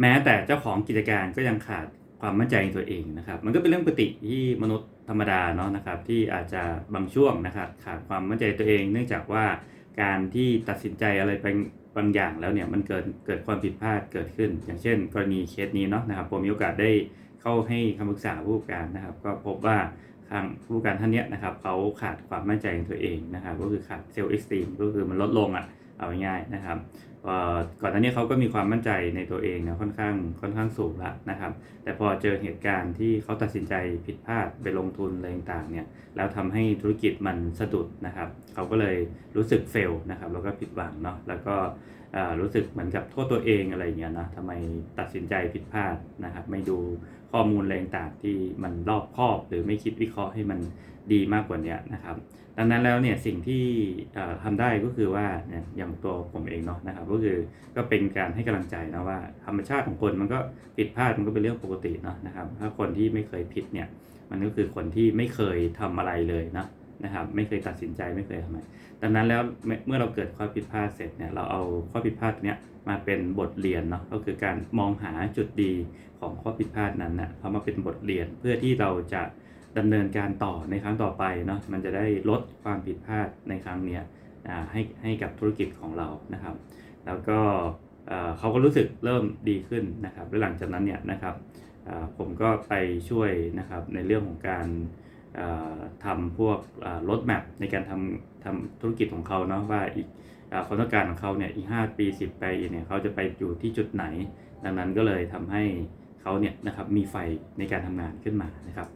แม้แต่เจ้าของกิจการก็ยังขาดความมั่นใจในตัวเองนะครับ มันก็เป็นเรื่องปกติที่มนุษย์ธรรมดาเนาะนะครับ ที่อาจจะบางช่วงนะครับขาดความมั่นใจตัวเอง เนื่องจากว่าการที่ตัดสินใจอะไรไปบางอย่างแล้วเนี่ยมันเกิดเกิดความผิดพลาดเกิดขึ้น อย่างเช่น กรณีเคสนี้เนาะนะครับผมมีโอกาสได้เข้าให้คำปรึกษาผู้การนะครับ ก็พบว่าทางผู้การท่านเนี้ยนะครับเขาขาดความมั่นใจในตัวเองนะครับ ก็คือขาดเซลล์เอ็กซ์ตรีมก็คือมันลดลงอะเอาง่ายๆนะครับ ก่อนหน้านี้เขาก็มีความมั่นใจในตัวเองนี่ยค่อนข้างค่อนข้างสูงละนะครับ แต่พอเจอเหตุการณ์ที่เขาตัดสินใจผิดพลาดไปลงทุนอะไรต่างๆเนี่ยแล้วทำให้ธุรกิจมันสะดุดนะครับ เขาก็เลยรู้สึกเฟลนะครับแล้วก็ผิดหวังเนาะแล้วก็รู้สึกเหมือนกับโทษตัวเองอะไรอย่างเงี้ยนะทำไมตัดสินใจผิดพลาดนะครับไม่ดูข้อมูลอะไรต่างๆที่มันรอบคอบ หรือไม่คิดวิเคราะห์ให้มันดีมากกว่านี้นะครับ ดังนั้นแล้วเนี่ยสิ่งที่เอ่อทำได้ก็คือว่าเนี่ยอย่างตัวผมเองเนาะนะครับก็คือก็เป็นการให้กำลังใจนะว่าธรรมชาติของคนมันก็ผิดพลาดมันก็เป็นเรื่องปกติเนาะนะครับ ถ้าคนที่ไม่เคยผิดเนี่ยมันก็คือคนที่ไม่เคยทำอะไรเลยนะนะครับไม่เคยตัดสินใจไม่เคยทำอะไรดังนั้นแล้วเมื่อเราเกิดข้อผิดพลาดเสร็จเนี่ยเราเอาข้อผิดพลาดเนี้ยมาเป็นบทเรียนเนาะก็คือการมองหาจุดดีของข้อผิดพลาดนั้นนะเอามาเป็นบทเรียนเพื่อที่เราจะดำเนินการต่อในครั้งต่อไปเนาะมันจะได้ลดความผิดพลาดในครั้งเนี้ยให้ให้กับธุรกิจของเรานะครับ แล้วก็เขาก็รู้สึกเริ่มดีขึ้นนะครับและหลังจากนั้นเนี่ยนะครับผมก็ไปช่วยนะครับในเรื่องของการทำพวกรถแมพในการทำทำธุรกิจของเขาเนาะว่าอีกความต้องการของเขาเนี่ยอีก 5 ปี 10 ปีเนี่ยเขาจะไปอยู่ที่จุดไหน ดังนั้นก็เลยทำให้เขาเนี่ยนะครับมีไฟในการทำงานขึ้นมานะครับ